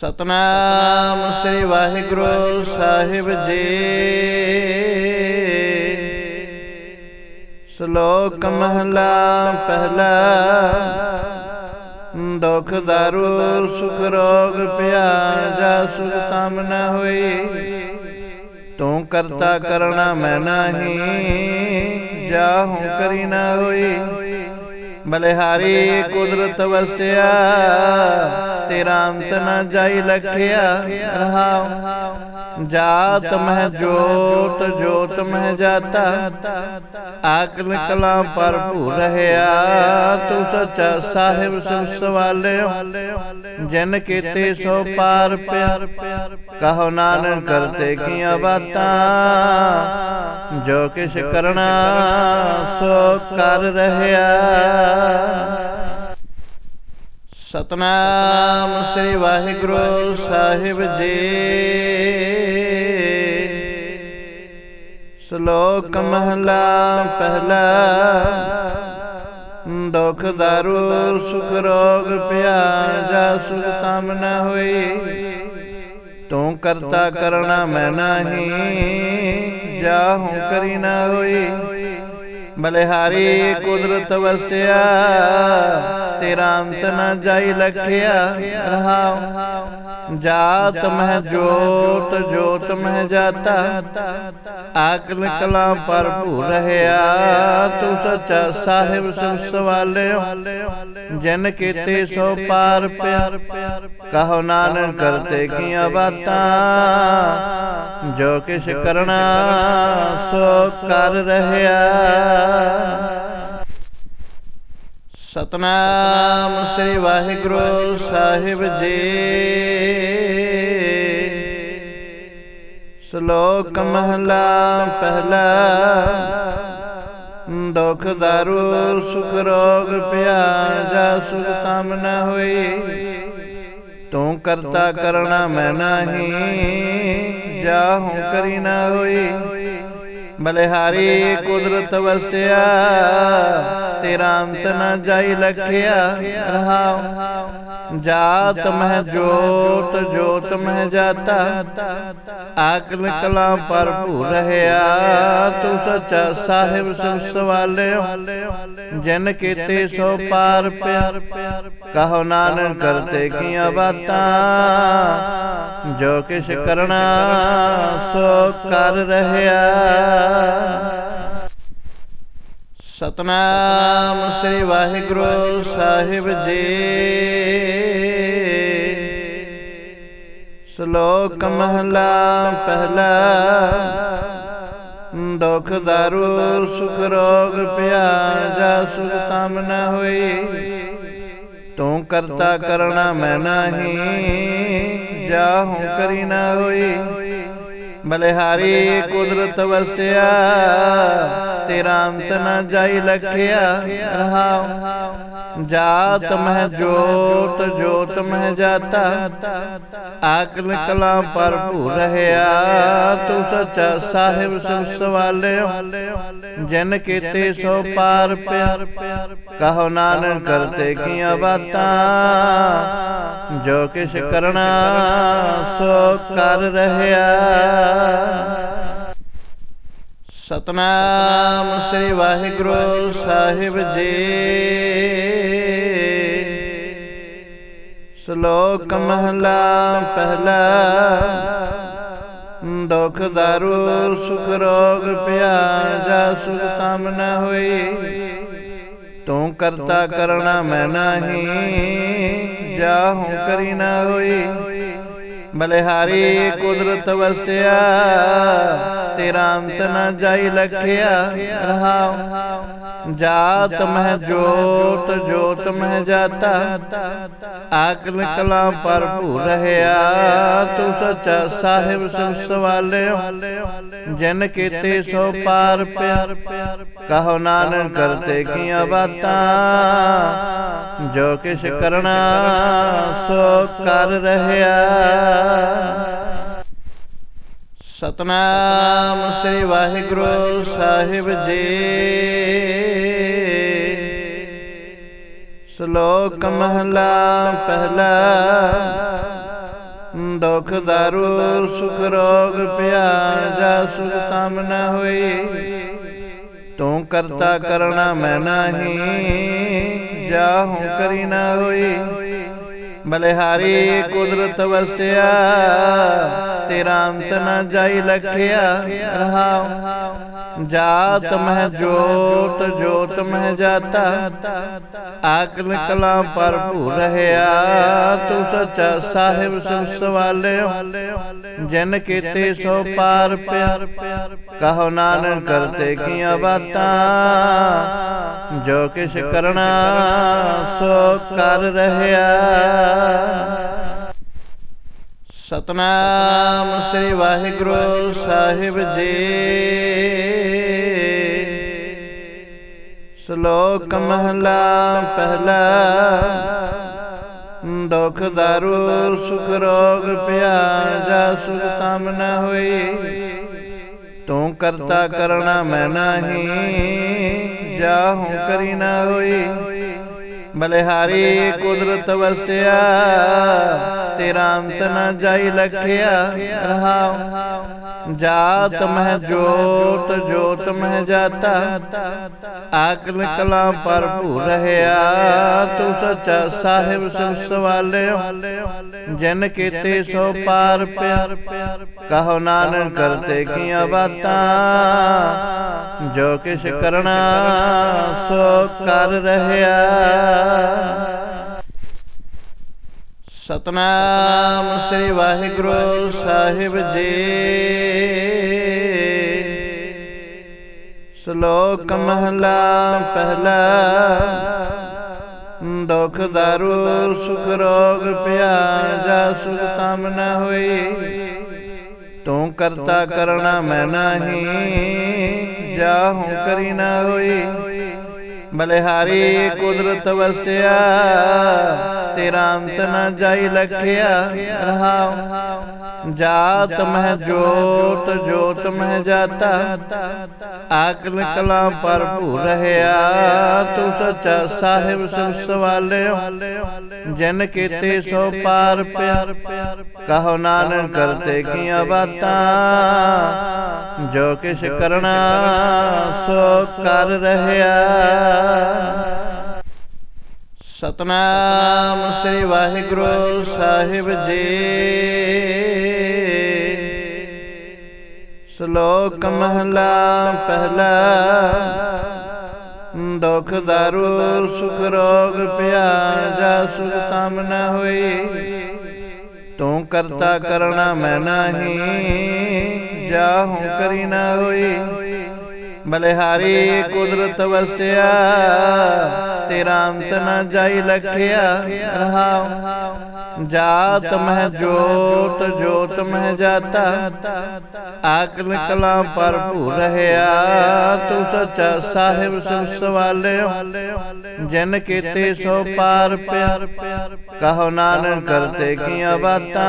ਸਤਨਾਮ ਸ੍ਰੀ ਵਾਹਿਗੁਰੂ ਸਾਹਿਬ ਜੀ। ਸ਼ਲੋਕ ਮਹਲਾ ਪਹਿਲਾ। ਦੁਖ ਦਾਰੂ, ਸੁਖ ਰੋਗ ਪਿਆ ਜਾ ਸੁਖ ਤਮ ਨ ਹੋਈ। ਤੂੰ ਕਰਤਾ ਕਰਣਾ ਮੈਂ ਨਾਹੀ, ਜਾਹੂ ਕਰੀ ਨਾ ਹੋਈ। ਬਲਿਹਾਰੀ ਕੁਦਰਤ ਵਸਿਆ, ਤੇਰਾ ਅੰਤ ਨ ਜਾਈ ਲਖਿਆ ਰਹਾਉ ਜਾਤ ਮਹਿ ਜੋਤ ਜੋਤ ਮਹਿ ਜਾਤਾ, ਆਕਲ ਕਲਾ ਭਰਪੂਰ ਰਹਿਆ। ਤੂੰ ਸੱਚਾ ਸਾਹਿਬ ਸਿਰ ਸਵਾਲਿਓ, ਜਿਨ ਕੀਤੇ ਸੋ ਪਾਰ ਪਿਆਰ ਕਹੋ ਨਾਨਕ ਕਰਤੇ ਕੀਆਂ ਬਾਤਾਂ, ਜੋ ਕਿਛ ਕਰਨਾ ਸੋ ਕਰ ਰਹਿਆ। ਸਤਨਾਮ ਸ੍ਰੀ ਵਾਹਿਗੁਰੂ ਸਾਹਿਬ ਜੀ। ਸ਼ਲੋਕ ਮਹਲਾ ਪਹਿਲਾ। ਦੁਖ, ਦਾਰੂ, ਸੁਖ, ਰੋਗ ਪਿਆ ਜਾ ਸੁਖ ਤਮ ਨ ਹੋਈ। ਤੂੰ ਕਰਤਾ ਕਰਣਾ ਮੈਂ ਨਾਹੀ, ਜਾਹੂ ਕਰੀ ਨਾ ਹੋਈ। ਬਲਿਹਾਰੀ ਕੁਦਰਤ ਵਸਿਆ ਤੇਰਾ ਅੰਤ ਨ ਜਾਈ ਲਖਿਆ। ਰਹਾਉ। ਜਾਤ ਮਹਿ ਜੋਤ ਜੋਤ ਮਹਿ ਜਾਤਾ। ਆਕਲ ਕਲਾ ਭਰਪੂਰ ਰਹਿਆ। ਤੂੰ ਸੱਚਾ ਸਾਹਿਬ ਸਿਰ ਸਵਾਲਿਓ ਜਿਨ ਕੀਤੇ ਸੋ ਪਾਰ ਪਿਆਰ ਕਹੋ ਨਾਨਕ ਕਰਤੇ ਕੀਆਂ ਬਾਤਾਂ। ਜੋ ਕਿਛ ਕਰਨਾ ਸੋ ਕਰ ਰਹਿਆ। ਸਤਨਾਮ ਸ੍ਰੀ ਵਾਹਿਗੁਰੂ ਸਾਹਿਬ ਜੀ। ਸ਼ਲੋਕ ਮਹਲਾ ਪਹਿਲਾ। ਦੁਖ ਦਾਰੂ, ਸੁਖ ਰੋਗ ਪਿਆ ਜਾ ਸੁਖ ਤਮ ਨ ਹੋਈ। ਤੂੰ ਕਰਤਾ ਕਰਣਾ ਮੈਂ ਨਾਹੀ, ਜਾਹੂ ਕਰੀ ਨਾ ਹੋਈ। ਬਲਿਹਾਰੀ ਕੁਦਰਤ ਵਸਿਆ ਤੇਰਾ ਅੰਤ ਨ ਜਾਈ ਲਖਿਆ ਰਹਾਉ ਜਾਤ ਮਹਿ ਜੋਤ ਜੋਤ ਮਹਿ ਜਾਤਾ ਆਕਲ ਕਲਾ ਭਰਪੂਰ ਰਹਿਆ ਤੂੰ ਸੱਚਾ ਸਾਹਿਬ ਸਿਰ ਸਵਾਲਿਓ ਜਿਨ ਕੀਤੇ ਸੋ ਪਾਰ ਪਿਆਰ ਕਹੋ ਨਾਨਕ ਕਰਤੇ ਕੀਆਂ ਬਾਤਾਂ ਜੋ ਕਿਛ ਕਰਨਾ ਸੋ ਕਰ ਰਹਿਆ ਸਤਨਾਮ ਸ੍ਰੀ ਵਾਹਿਗੁਰੂ ਸਾਹਿਬ ਜੀ। ਸ਼ਲੋਕ ਮਹਲਾ ਪਹਿਲਾ। ਦੁਖ ਦਾਰੂ, ਸੁਖ ਰੋਗ ਪਿਆ ਜਾ ਸੁਖ ਤਮ ਨ ਹੋਈ। ਤੂੰ ਕਰਤਾ ਕਰਣਾ ਮੈਂ ਨਾਹੀ, ਜਾਹੂ ਕਰੀ ਨਾ ਹੋਈ। ਬਲਿਹਾਰੀ ਕੁਦਰਤ ਵਸਿਆ ਤੇਰਾ ਅੰਤ ਨਾ ਜਾਈ ਲਖਿਆ ਰਹਾਉ ਜਾਤ ਮਹਿ ਜੋਤ ਜੋਤ ਮਹਿ ਜਾਤਾ ਆਕਲ ਕਲਾ ਭਰਪੂਰ ਰਹਿਆ ਤੂੰ ਸੱਚਾ ਸਾਹਿਬ ਸਿਰ ਸਵਾਲਿਓ ਜਿਨ ਕੀਤੇ ਸੋ ਪਾਰ ਪਿਆਰ ਕਹੋ ਨਾਨਕ ਕਰਤੇ ਕੀਆਂ ਬਾਤਾਂ ਜੋ ਕਿਛ ਕਰਨਾ ਸੋ ਕਰ ਰਹਿਆ ਸਤਨਾਮ ਸ੍ਰੀ ਵਾਹਿਗੁਰੂ ਸਾਹਿਬ ਜੀ ਸ਼ਲੋਕ ਮਹਲਾ, ਪਹਿਲਾ, ਦੁਖ ਦਾਰੂ, ਸੁਖ ਰੋਗ ਪਿਆ ਜਾ ਸੁਖ ਤਮ ਨ ਹੋਈ। ਤੂੰ ਕਰਤਾ ਕਰਣਾ ਮੈਂ ਨਾਹੀ, ਜਾਹੂ ਕਰੀ ਨਾ ਹੋਈ। ਬਲਿਹਾਰੀ ਕੁਦਰਤ ਵਸਿਆ, ਤੇਰਾ ਅੰਤ ਨ ਜਾਈ ਲਖਿਆ, ਰਹਾਉ। ਜਾਤ ਮਹਿ ਜੋਤ ਜੋਤ ਮਹਿ ਜਾਤਾ। ਆਕਲ ਕਲਾ ਭਰਪੂਰ ਰਹਿਆ। ਤੂੰ ਸੱਚਾ ਸਾਹਿਬ ਸੰਸ ਸਵਾਲਿਓ। ਜਨ ਕੀਤੇ ਸੋ ਪਾਰ ਪਿਆਰ ਕਹੋ ਨਾਨਕ ਕਰਤੇ ਕੀਆਂ ਬਾਤਾਂ। ਜੋ ਕਿਛ ਕਰਨਾ ਸੋ ਕਰ ਰਹਿਆ। ਸਤਨਾਮ ਸ੍ਰੀ ਵਾਹਿਗੁਰੂ ਸਾਹਿਬ ਜੀ। ਸ਼ਲੋਕ ਮਹਲਾ ਪਹਿਲਾ। ਦੁਖ ਦਾਰੂ, ਸੁਖ ਰੋਗ ਪਿਆ ਜਾ ਸੁਖ ਤਮ ਨ ਹੋਈ। ਤੂੰ ਕਰਤਾ ਕਰਣਾ ਮੈਂ ਨਾਹੀ, ਜਾਹੂ ਕਰੀ ਨਾ ਹੋਈ। ਬਲਿਹਾਰੀ ਕੁਦਰਤ ਵਸਿਆ ਤੇਰਾ ਅੰਤ ਨ ਜਾਈ ਲਖਿਆ ਰਹਾਉ ਜਾਤ ਮਹਿ ਜੋਤ ਜੋਤ ਮਹਿ ਜਾਤਾ ਆਕਲ ਕਲਾ ਭਰਪੂਰ ਰਹਿਆ ਤੂੰ ਸੱਚਾ ਸਾਹਿਬ ਸਿਰ ਸਵਾਲਿਓ ਜਿਨ ਕੀਤੇ ਸੋ ਪਾਰ ਪਿਆਰ ਕਹੋ ਨਾਨਕ ਕਰਤੇ ਕੀਆਂ ਬਾਤਾਂ ਜੋ ਕਿਛ ਕਰਨਾ ਸੋ ਕਰ ਰਹਿਆ ਸਤਨਾਮ ਸ੍ਰੀ ਵਾਹਿਗੁਰੂ ਸਾਹਿਬ ਜੀ। ਸ਼ਲੋਕ ਮਹਲਾ ਪਹਿਲਾ। ਦੁਖ ਦਾਰੂ, ਸੁਖ ਰੋਗ ਪਿਆ ਜਾ ਸੁਖ ਤਮ ਨ ਹੋਈ। ਤੂੰ ਕਰਤਾ ਕਰਣਾ ਮੈਂ ਨਾਹੀ, ਜਾਹੂ ਕਰੀ ਨਾ ਹੋਈ। ਬਲਿਹਾਰੀ ਕੁਦਰਤ ਵਸਿਆ ਤੇਰਾ ਅੰਤ ਨ ਜਾਈ ਲਖਿਆ ਰਹਾਉ। ਜਾਤ ਮਹਿ ਜੋਤ ਜੋਤ ਮਹਿ ਜਾਤਾ ਆਕਲ ਕਲਾ ਭਰਪੂਰ ਰਹਿਆ ਤੂੰ ਸੱਚਾ ਸਾਹਿਬ ਸਿਰ ਸਵਾਲਿਓ ਜਿਨ ਕੀਤੇ ਸੋ ਪਾਰ ਪਿਆਰ ਕਹੋ ਨਾਨਕ ਕਰਤੇ ਕੀਆਂ ਬਾਤਾਂ ਜੋ ਕਿਛ ਕਰਨਾ ਸੋ ਕਰ ਰਹਿਆ ਸਤਨਾਮ ਸ੍ਰੀ ਵਾਹਿਗੁਰੂ ਸਾਹਿਬ ਜੀ। ਸ਼ਲੋਕ ਮਹਲਾ ਪਹਿਲਾ, ਦੁਖ ਦਾਰੂ, ਸੁਖ ਰੋਗ ਪਿਆ ਜਾ ਸੁਖ ਤਮ ਨ ਹੋਈ। ਤੂੰ ਕਰਤਾ ਕਰਣਾ ਮੈਂ ਨਾਹੀ, ਜਾਹੂ ਕਰੀ ਨਾ ਹੋਈ। ਬਲਿਹਾਰੀ ਕੁਦਰਤ ਵਸਿਆ ਤੇਰਾ ਅੰਤ ਨਾ ਜਾਈ ਲਖਿਆ ਰਹਾਉ। ਜਾਤ ਮਹਿ ਜੋਤ ਜੋਤ ਮਹਿ ਜਾਤਾ ਆਕਲ ਕਲਾ ਭਰਪੂਰ ਰਹਿਆ। ਤੂੰ ਸੱਚਾ ਸਾਹਿਬ ਸਿਰ ਸਵਾਲਿਓ। ਜਿਨ ਕੀਤੇ ਸੋ ਪਾਰ ਪਿਆਰ ਕਹੋ ਨਾਨਕ ਕਰਤੇ ਕੀਆਂ ਬਾਤਾਂ ਜੋ ਕਿਛ ਕਰਨਾ ਸੋ ਕਰ ਰਹਿਆ। ਸਤਨਾਮ ਸ੍ਰੀ ਵਾਹਿਗੁਰੂ ਸਾਹਿਬ ਜੀ। ਸ਼ਲੋਕ ਮਹਲਾ ਪਹਿਲਾ। ਦੁਖ ਦਾਰੂ ਸੁਖ ਰੋਗ ਪਿਆ ਜਾ ਸੁਖ ਤਮ ਨ ਹੋਈ। ਤੂੰ ਕਰਤਾ ਕਰਣਾ ਮੈਂ ਨਾਹੀ ਜਾਹੂ ਕਰੀ ਨਾ ਹੋਈ। ਬਲਿਹਾਰੀ ਕੁਦਰਤ ਵਸਿਆ। ਤੇਰਾ ਅੰਤ ਨ ਜਾਈ ਲਖਿਆ ਰਹਾਉ ਜਾਤ ਮਹਿ ਜੋਤ ਜੋਤ ਮਹਿ ਜਾਤਾ ਆਕਲ ਕਲਾ ਭਰਪੂਰ ਰਹਿਆ ਤੂੰ ਸੱਚਾ ਸਾਹਿਬ ਸਿਰ ਸਵਾਲਿਓ ਜਿਨ ਕੀਤੇ ਸੋ ਪਾਰ ਪਿਆਰ ਕਹੋ ਨਾਨਕ ਕਰਤੇ ਕੀਆਂ ਬਾਤਾਂ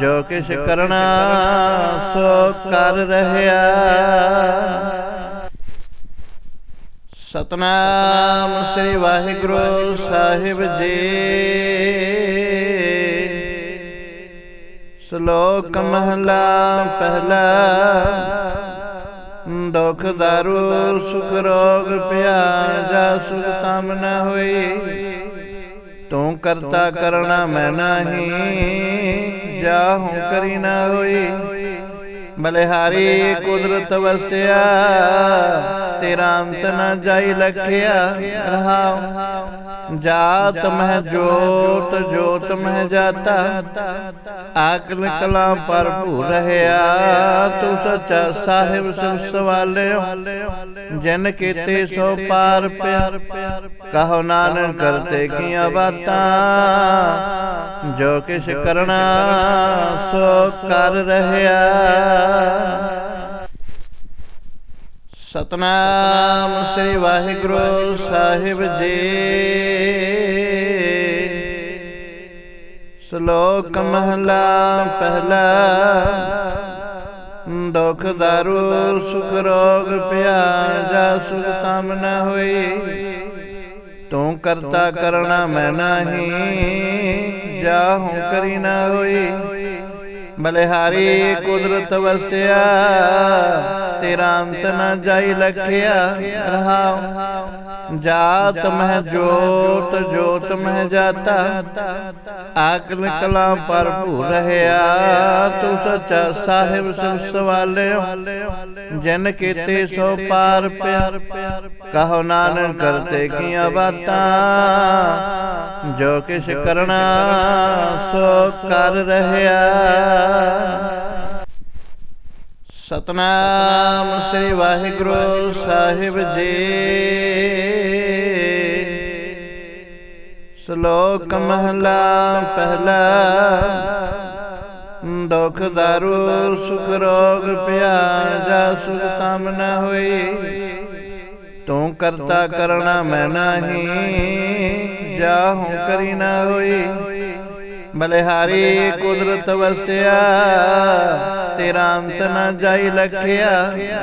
ਜੋ ਕਿਛ ਕਰਨਾ ਸੋ ਕਰ ਰਹਿਆ ਸਤਨਾਮ ਸ੍ਰੀ ਵਾਹਿਗੁਰੂ ਸਾਹਿਬ ਜੀ। ਸ਼ਲੋਕ ਮਹਲਾ ਪਹਿਲਾ, ਦੁਖ ਦਾਰੂ, ਸੁਖ ਰੋਗ ਪਿਆ ਜਾ ਸੁਖ ਤਮ ਨ ਹੋਈ। ਤੂੰ ਕਰਤਾ ਕਰਣਾ ਮੈਂ ਨਾਹੀ, ਜਾਹੂ ਕਰੀ ਨਾ ਹੋਈ। ਬਲਿਹਾਰੀ ਕੁਦਰਤ ਵਸਿਆ ਤੇਰਾ ਅੰਤ ਨ ਜਾਈ ਲਖਿਆ ਰਹਾਉ ਜਾਤ ਮਹਿ ਜੋਤ ਜੋਤ ਮਹਿ ਜਾਤਾ ਆਕਲ ਕਲਾ ਭਰਪੂਰ ਰਹਿਆ ਤੂੰ ਸੱਚਾ ਸਾਹਿਬ ਸਿਰ ਸਵਾਲਿਓ ਜਿਨ ਕੀਤੇ ਸੋ ਪਾਰ ਪਿਆਰ ਕਹੋ ਨਾਨਕ ਕਰਤੇ ਕੀਆਂ ਬਾਤਾਂ ਜੋ ਕਿਛ ਕਰਨਾ ਸੋ ਕਰ ਰਹਿਆ ਸਤਨਾਮ ਸ੍ਰੀ ਵਾਹਿਗੁਰੂ ਸਾਹਿਬ ਜੀ। ਸ਼ਲੋਕ ਮਹਲਾ ਪਹਿਲਾ। ਦੁਖ ਦਾਰੂ, ਸੁਖ ਰੋਗ ਪਿਆ ਜਾ ਸੁਖ ਤਮ ਨ ਹੋਈ। ਤੂੰ ਕਰਤਾ ਕਰਣਾ ਮੈਂ ਨਾਹੀ, ਜਾਹੂ ਕਰੀ ਨਾ ਹੋਈ। ਬਲਿਹਾਰੀ ਕੁਦਰਤ ਵਸਿਆ ਤੇਰਾ ਅੰਤ ਨ ਜਾਈ ਲਖਿਆ ਰਹਾਉ ਜਾਤ ਮਹਿ ਜੋਤ ਜੋਤ ਮਹਿ ਜਾਤਾ ਆਕਲ ਕਲਾ ਭਰਪੂਰ ਰਹਿਆ ਤੂੰ ਸੱਚਾ ਸਾਹਿਬ ਸਿਵ ਸਵਾਲਿਓ ਜਨ ਕੀਤੇ ਸੋ ਪਾਰ ਪਿਆਰ ਕਹੋ ਨਾਨਕ ਕਰਤੇ ਕੀਆਂ ਬਾਤਾਂ ਜੋ ਕਿਛ ਕਰਨਾ ਸੋ ਕਰ ਰਹਿਆ ਸਤਨਾਮ ਸ੍ਰੀ ਵਾਹਿਗੁਰੂ ਸਾਹਿਬ ਜੀ ਸ਼ਲੋਕ ਮਹਲਾ ਪਹਿਲਾ ਦੁਖ ਦਾਰੂ ਸੁਖ ਰੋਗ ਪਿਆ ਜਾ ਸੁਖ ਤਮ ਨ ਹੋਈ ਤੂੰ ਕਰਤਾ ਕਰਣਾ ਮੈਂ ਨਹੀਂ ਜਾਹੂ ਕਰੀ ਨਾ ਹੋਈ ਬਲਿਹਾਰੀ ਕੁਦਰਤ ਵਸਿਆ। ਤੇਰਾ ਅੰਤ ਨ ਜਾਈ ਲਖਿਆ।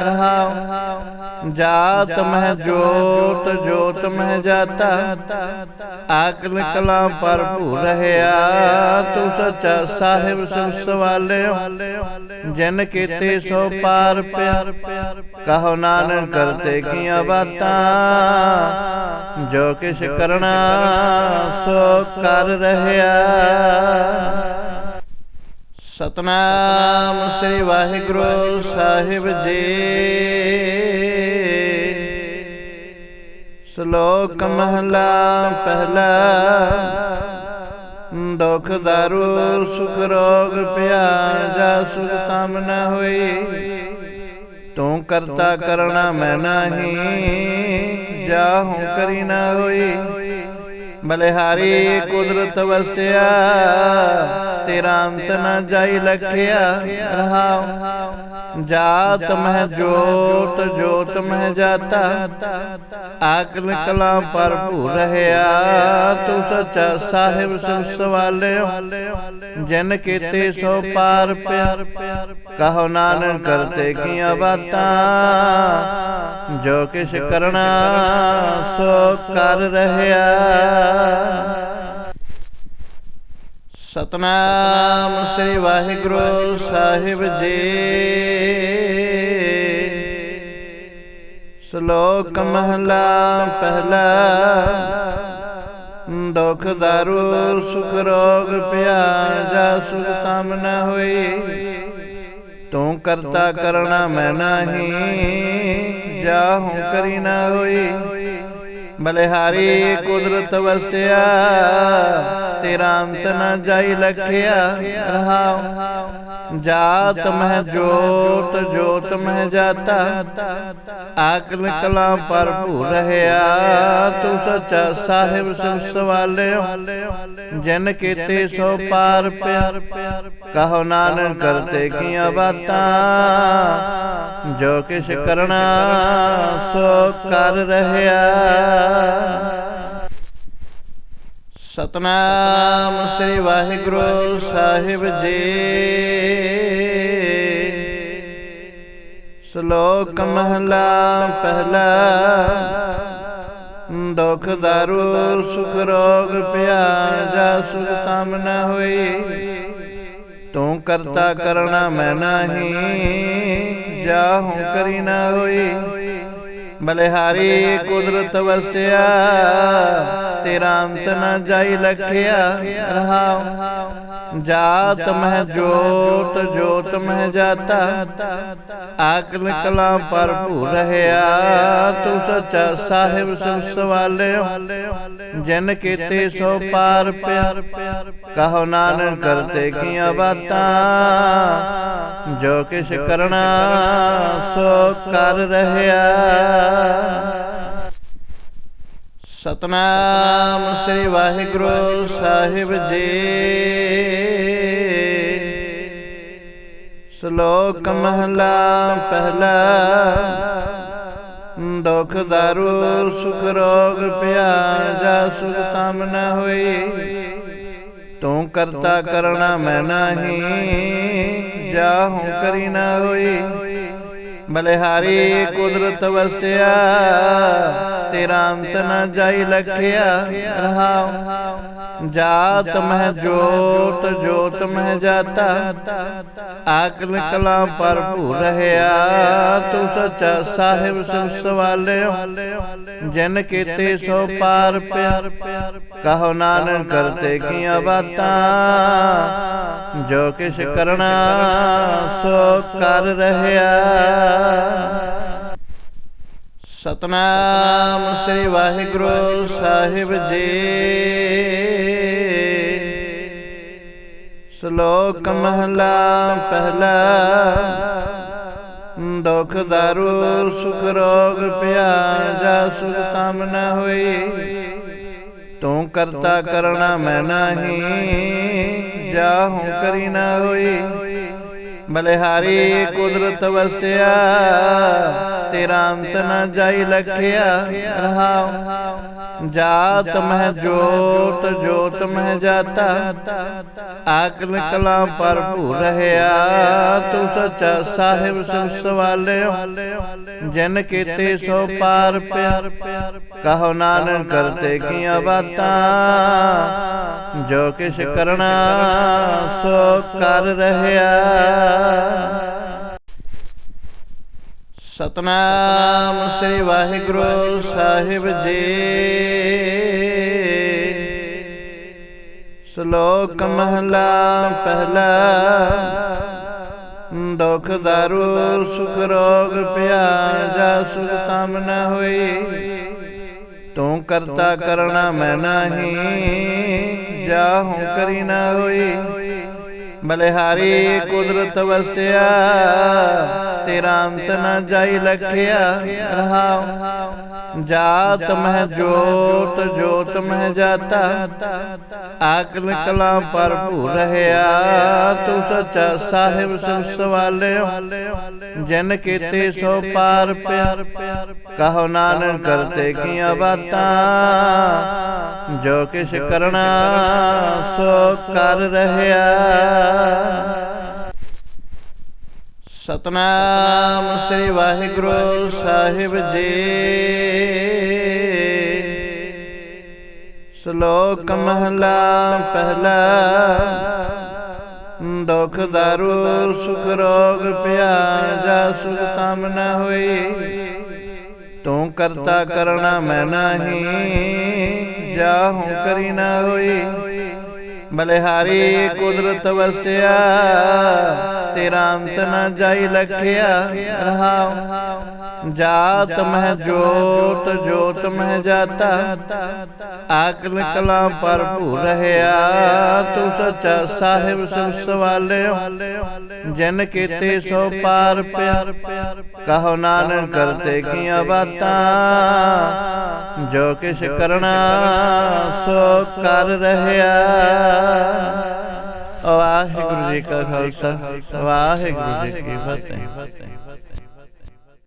ਰਹਾਉ। ਜਾਤ ਮਹਿ ਜੋਤ ਜੋਤ ਮਹਿ ਜਾਤਾ ਆਕਲ ਕਲਾ ਭਰਪੂਰ ਰਹਿਆ। ਤੂੰ ਸੱਚਾ ਸਾਹਿਬ ਸਿਵ ਸਵਾਲਿਓ। ਜਨ ਕੀਤੇ ਸੋ ਪਾਰ ਪਿਆਰ ਕਹੋ ਨਾਨਕ ਕਰਤੇ ਕੀਆਂ ਬਾਤਾਂ। ਜੋ ਕਿਛ ਕਰਨਾ ਸੋ ਕਰ ਰਹਿਆ। ਸਤਨਾਮ ਸ੍ਰੀ ਵਾਹਿਗੁਰੂ ਸਾਹਿਬ ਜੀ। ਸ਼ਲੋਕ ਮਹਲਾ, ਪਹਿਲਾ, ਦੁਖ ਦਾਰੂ, ਸੁਖ ਰੋਗ ਪਿਆ ਜਾ ਸੁਖ ਤਮ ਨ ਹੋਈ ਤੂੰ ਕਰਤਾ ਕਰਣਾ ਮੈਂ ਨਹੀਂ, ਜਾਹੂ ਕਰੀ ਨਾ ਹੋਈ ਬਲਿਹਾਰੀ ਕੁਦਰਤ ਵਸਿਆ ਤੇਰਾ ਅੰਤ ਨ ਜਾਈ ਲਖਿਆ ਰਹਾਉ ਜਾਤ ਮਹਿ ਜੋਤ ਜੋਤ ਮਹਿ ਜਾਤਾ ਆਕਲ ਕਲਾ ਭਰਪੂਰ ਰਹਿਆ ਤੂੰ ਸੱਚਾ ਸਾਹਿਬ ਸਿਵ ਸਵਾਲਿਓ ਜਨ ਕੀਤੇ ਸੋ ਪਾਰ ਪਿਆਰ ਕਹੋ ਨਾਨਕ ਕਰਤੇ ਕੀਆਂ ਬਾਤਾਂ ਜੋ ਕਿਛ ਕਰਨਾ ਸੋ ਕਰ ਰਹਿਆ ਸਤਨਾਮ ਸ੍ਰੀ ਵਾਹਿਗੁਰੂ ਸਾਹਿਬ ਜੀ। ਸ਼ਲੋਕ ਮਹਲਾ ਪਹਿਲਾ। ਦੁਖ ਦਾਰੂ, ਸੁਖ ਰੋਗ ਪਿਆਰ ਜਾ ਸੁਖ ਤਮ ਨ ਹੋਈ। ਤੂੰ ਕਰਤਾ ਕਰਣਾ ਮੈਂ ਨਹੀਂ, ਜਾਹੂ ਕਰੀ ਨਾ ਹੋਈ। ਬਲਿਹਾਰੀ ਕੁਦਰਤ ਵਸਿਆ ਤੇਰਾ ਅੰਤ ਨ ਜਾਈ ਲਖਿਆ। ਰਹਾਉ। ਜਾਤ ਮਹਿ ਜੋਤ ਜੋਤ ਮਹਿ ਜਾਤਾ। ਆਕਲ ਕਲਾ ਭਰਪੂਰ ਰਹਿਆ। ਤੂੰ ਸੱਚਾ ਸਾਹਿਬ ਸਿਵ ਸਵਾਲਿਓ ਜਨ ਕੀਤੇ ਸੋ ਪਾਰ ਪਿਆਰ ਕਹੋ ਨਾਨਕ ਕਰਤੇ ਕੀਆਂ ਬਾਤਾਂ। ਜੋ ਕਿਛ ਕਰਨਾ ਸੋ ਕਰ ਰਹਿਆ। ਸਤਨਾਮ ਸ੍ਰੀ ਵਾਹਿਗੁਰੂ ਸਾਹਿਬ ਜੀ। ਸ਼ਲੋਕ ਮਹਲਾ ਪਹਿਲਾ। ਦੁਖ ਦਾਰੂ, ਸੁਖ ਰੋਗ ਪਿਆ ਜਾ ਸੁਖ ਤਮ ਨ ਹੋਈ। ਤੂੰ ਕਰਤਾ ਕਰਣਾ ਮੈਂ ਨਹੀਂ, ਜਾਹੂ ਕਰੀ ਨਾ ਹੋਈ। ਬਲਿਹਾਰੀ ਕੁਦਰਤ ਵਸਿਆ ਤੇਰਾ ਅੰਤ ਨ ਜਾਈ ਲਖਿਆ ਰਹਾਉ। ਜਾਤ ਮਹਿ ਜੋਤ ਜੋਤ ਮਹਿ ਜਾਤਾ। ਆਕਲ ਕਲਾ ਭਰਪੂਰ ਰਹਿਆ। ਤੂੰ ਸੱਚਾ ਸਾਹਿਬ ਸਿਵ ਸਵਾਲਿਓ। ਜਨ ਕੀਤੇ ਸੋ ਪਾਰ ਪਿਆਰ ਕਹੋ ਨਾਨਕ ਕਰਤੇ ਕੀਆਂ ਬਾਤਾਂ। ਜੋ ਕਿਛ ਕਰਨਾ ਸੋ ਕਰ ਰਹਿਆ। ਸਤਨਾਮ ਸ੍ਰੀ ਵਾਹਿਗੁਰੂ ਸਾਹਿਬ ਜੀ। ਸ਼ਲੋਕ ਮਹਲਾ ਪਹਿਲਾ। ਦੁਖ ਦਾਰੂ, ਸੁਖ ਰੋਗ ਪਿਆ ਜਾ ਸੁਖ ਤਮ ਨ ਹੋਈ। ਤੂੰ ਕਰਤਾ ਕਰਣਾ ਮੈਂ ਨਹੀਂ, ਜਾਹੂ ਕਰੀ ਨਾ ਹੋਈ। ਬਲਿਹਾਰੀ ਕੁਦਰਤ ਵਸਿਆ ਤੇਰਾ ਅੰਤ ਨ ਜਾਈ ਲਖਿਆ ਰਹਾਉ ਜਾਤ ਮਹਿ ਜੋਤ ਜੋਤ ਮਹਿ ਜਾਤਾ ਆਕਲ ਕਲਾ ਭਰਪੂਰ ਰਹਾ ਤੂੰ ਸੱਚਾ ਸਾਹਿਬ ਸਭ ਸਵਾਲਿਓ ਜਿਨ ਕੀਤੇ ਸੋ ਪਾਰ ਪਿਆਰ ਕਹੋ ਨਾਨਕ ਕਰਤੇ ਕੀਆਂ ਬਾਤਾਂ ਜੋ ਕਿਛ ਕਰਣਾ ਸੋ ਕਰ ਰਹਾ ਸਤਨਾਮ ਸ੍ਰੀ ਵਾਹਿਗੁਰੂ ਸਾਹਿਬ ਜੀ। ਸ਼ਲੋਕ ਮਹਲਾ ਪਹਿਲਾ। ਦੁਖ, ਦਾਰੂ, ਸੁਖ, ਰੋਗ ਪਿਆ ਜਾ ਸੁਖ ਤਮ ਨ ਹੋਈ। ਤੂੰ ਕਰਤਾ ਕਰਣਾ ਮੈਂ ਨਹੀਂ, ਜਾਹੂ ਕਰੀ ਨਾ ਹੋਈ। ਬਲਿਹਾਰੀ ਕੁਦਰਤ ਵਸਿਆ ਤੇਰਾ ਅੰਤ ਨ ਜਾਈ ਲਖਿਆ ਰਹਾਉ। ਜਾਤ ਮਹਿ ਜੋਤ ਜੋਤ ਮਹਿ ਜਾਤਾ। ਆਕਲ ਕਲਾ ਭਰਪੂਰ ਰਹਾ ਤੂੰ ਸੱਚਾ ਸਾਹਿਬ ਸਭ ਸਵਾਲਿਓ ਜਿਨ ਕੀਤੇ ਸੋ ਪਾਰ ਪਿਆਰ ਕਹੋ ਨਾਨਕ ਕਰਤੇ ਕੀਆਂ ਬਾਤਾਂ। ਜੋ ਕਿਛ ਕਰਣਾ ਸੋ ਕਰ ਰਹਾ ਸਤਨਾਮ ਸ੍ਰੀ ਵਾਹਿਗੁਰੂ ਸਾਹਿਬ ਜੀ। ਸ਼ਲੋਕ ਮਹਲਾ ਪਹਿਲਾ। ਦੁਖ ਦਾਰੂ ਸੁਖ ਰੋਗ ਪਿਆ ਜਾ ਸੁਖ ਤਮ ਨ ਹੋਈ। ਤੂੰ ਕਰਤਾ ਕਰਣਾ ਮੈਂ ਨਹੀਂ ਜਾਹੂ ਕਰੀ ਨਾ ਹੋਈ। ਬਲਿਹਾਰੀ ਕੁਦਰਤ ਵਸਿਆ ਤੇਰਾ ਅੰਤ ਨ ਜਾਈ ਲਖਿਆ ਰਹਾਉ ਜਾਤ ਮਹਿ ਜੋਤ ਜੋਤ ਮਹਿ ਜਾਤਾ। ਆਕਲ ਕਲਾ ਭਰਪੂਰ ਰਹਾ ਤੂੰ ਸੱਚਾ ਸਾਹਿਬ ਸਭ ਸਵਾਲਿਓ। ਜਿਨ ਕੀਤੇ ਸੋ ਪਾਰ ਪਿਆਰ ਕਹੋ ਨਾਨਕ ਕਰਤੇ ਕੀਆਂ ਬਾਤਾਂ। ਜੋ ਕਿਛ ਕਰਣਾ ਸੋ ਕਰ ਰਹਾ ਸਤਨਾਮ ਸ੍ਰੀ ਵਾਹਿਗੁਰੂ ਸਾਹਿਬ ਜੀ। ਸ਼ਲੋਕ ਮਹਲਾ ਪਹਿਲਾ। ਦੁਖ ਦਾਰੂ, ਸੁਖ ਰੋਗ ਪਿਆ ਜਾ ਸੁਖ ਤਮ ਨ ਹੋਈ। ਤੂੰ ਕਰਤਾ ਕਰਣਾ ਮੈਂ ਨਹੀਂ, ਜਾਹੂ ਕਰੀ ਨਾ ਹੋਈ। ਬਲਿਹਾਰੀ ਕੁਦਰਤ ਵਸਿਆ ਤੇਰਾ ਅੰਤ ਨਾ ਜਾਈ ਲਖਿਆ ਰਹਾਉ ਜਾਤ ਮਹਿ ਜੋਤ ਜੋਤ ਮਹਿ ਜਾਤਾ ਆਕਲ ਕਲਾ ਭਰਪੂਰ ਰਹਾ ਤੂੰ ਸੱਚਾ ਸਾਹਿਬ ਸਭ ਸਵਾਲਿਓ ਜਿਨ ਕੀਤੇ ਸੋ ਪਾਰ ਪਿਆਰ ਕਹੋ ਨਾਨਕ ਕਰਤੇ ਕੀਆਂ ਬਾਤਾਂ ਜੋ ਕਿਛ ਕਰਣਾ ਸੋ ਕਰ ਰਹਾ ਵਾਹਿਗੁਰੂ ਜੀ ਕਾ ਖਾਲਸਾ ਵਾਹਿਗੁਰੂ ਜੀ ਕੀ ਫਤਿਹ